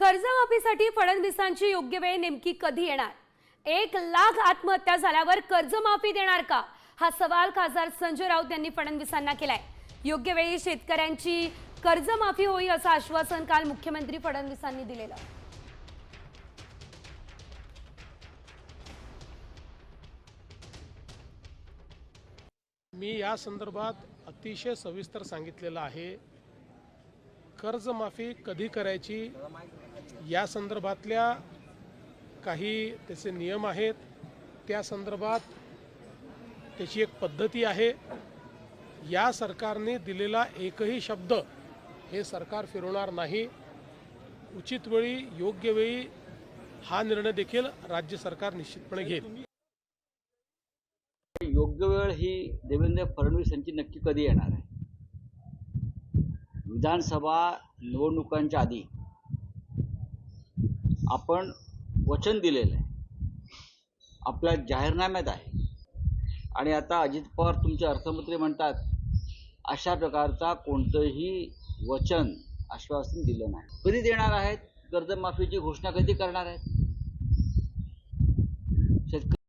कर्जमाफीसाठी फडणवीसांची योग्य वेळ नेमकी कधी येणार? एक लाख आत्महत्या झाल्यावर कर्जमाफी देणार का? हा सवाल खासदार संजय राऊत यांनी फडणवीसांना केलाय. योग्य वेळी शेतकऱ्यांची कर्जमाफी होईल असं आश्वासन काल मुख्यमंत्री फडणवीसांनी दिलेलं. मी या संदर्भात अतिशय सविस्तर सांगितलेलं आहे. कर्जमाफी कधी करायची? या संदर्भातल्या काही त्याचे नियम आहेत. त्या संदर्भात त्याची एक पद्धती आहे. या सरकारने दिलेला एकही शब्द हे सरकार फिरवणार नाही. उचित वेळी योग्य वेळी हा निर्णय देखील राज्य सरकार निश्चितपणे घेईल. योग्य वेळ ही देवेंद्र फडणवीस यांची नक्की कधी येणार आहे? विधानसभा निवडणुकांच्या आधी. आपण वचन दिलेलं आहे. आपल्या जाहीरनाम्यात आहे. आणि आता अजित पवार तुमचे अर्थमंत्री म्हणतात अशा प्रकारचा कोणतंही वचन आश्वासन दिलं नाही. कधी देणार आहेत? कर्जमाफीची घोषणा कधी करणार आहेत? शेतकरी